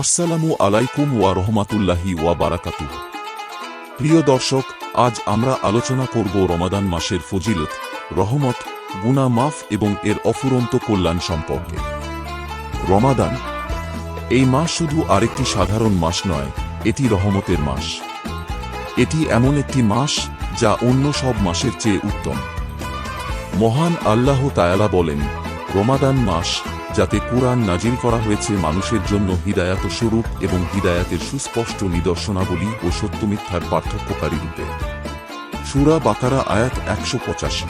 আসসালামু আলাইকুম ওয়া রহমাতুল্লাহি ওয়া বারাকাতু প্রিয় দর্শক, আজ আমরা আলোচনা করব রমাদান মাসের ফজিলত, রহমত গুনা মাফ এবং এর অফুরন্ত কল্যাণ সম্পর্কে। রমাদান, এই মাস শুধু আরেকটি সাধারণ মাস নয়, এটি রহমতের মাস। এটি এমন একটি মাস যা অন্য সব মাসের চেয়ে উত্তম। মহান আল্লাহ তায়ালা বলেন, রমাদান মাস যাতে কোরআন নাজিল করা হয়েছে মানুষের জন্য হিদায়াত স্বরূপ এবং হিদায়াতের সুস্পষ্ট নিদর্শনাবলী ও সত্যমিথ্যার পার্থক্যকারী রূপে। সুরা বাকারা আয়াত একশো পঁচাশি।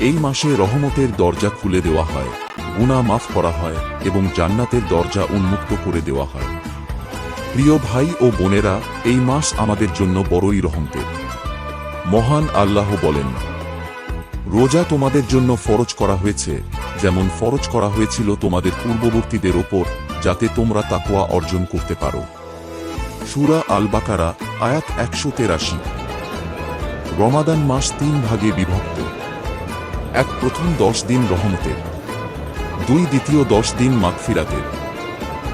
এই মাসে রহমতের দরজা খুলে দেওয়া হয় গুণা মাফ করা হয় এবং জান্নাতের দরজা উন্মুক্ত করে দেওয়া হয়। প্রিয় ভাই ও বোনেরা, এই মাস আমাদের জন্য বড়ই রহমতের। মহান আল্লাহ বলেন, রোজা তোমাদের জন্য ফরজ করা হয়েছে যেমন ফরজ করা হয়েছিল তোমাদের পূর্ববর্তীদের ওপর, যাতে তোমরা তাকোয়া অর্জন করতে পারো। সুরা আল বাকারা আয়াত একশো তেরাশি। রমাদান মাস তিন ভাগে বিভক্ত। এক প্রথম দশ দিন রহমতের। দুই দ্বিতীয় দশ দিন মাগফিরাতের।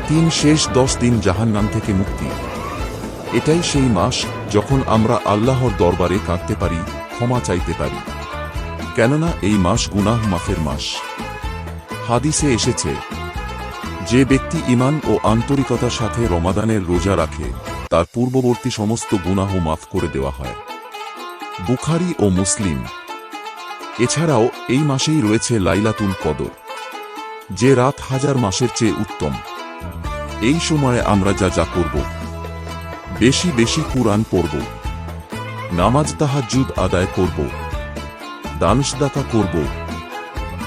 তিন শেষ দশ দিন জাহান্নাম থেকে মুক্তি। এটাই সেই মাস যখন আমরা আল্লাহর দরবারে কাঁদতে পারি, ক্ষমা চাইতে পারি। কেননা এই মাস গুনাহ মাফের মাস। হাদিসে এসেছে, যে ব্যক্তি ইমান ও আন্তরিকতার সাথে রমাদানের রোজা রাখে, তার পূর্ববর্তী সমস্ত গুনাহ মাফ করে দেওয়া হয়। বুখারি ও মুসলিম। এছাড়াও এই মাসেই রয়েছে লাইলাতুল কদর, যে রাত হাজার মাসের চেয়ে উত্তম। এই সময়ে আমরা যা যা করব, বেশি বেশি কুরআন পড়ব, নামাজ তাহাজ্জুদ আদায় করব দানসদাকা করব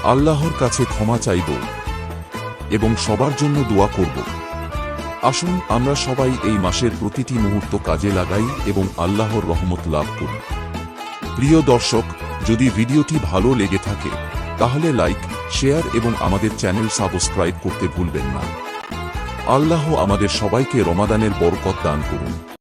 আল্লাহর কাছে ক্ষমা চাইব এবং সবার জন্য দোয়া করব। আসুন আমরা সবাই এই মাসের প্রতিটি মুহূর্ত কাজে লাগাই এবং আল্লাহর রহমত লাভ করি। প্রিয় দর্শক, যদি ভিডিওটি ভালো লেগে থাকে, তাহলে লাইক, শেয়ার এবং আমাদের চ্যানেল সাবস্ক্রাইব করতে ভুলবেন না। আল্লাহ আমাদের সবাইকে রমাদানের বরকত দান করুন।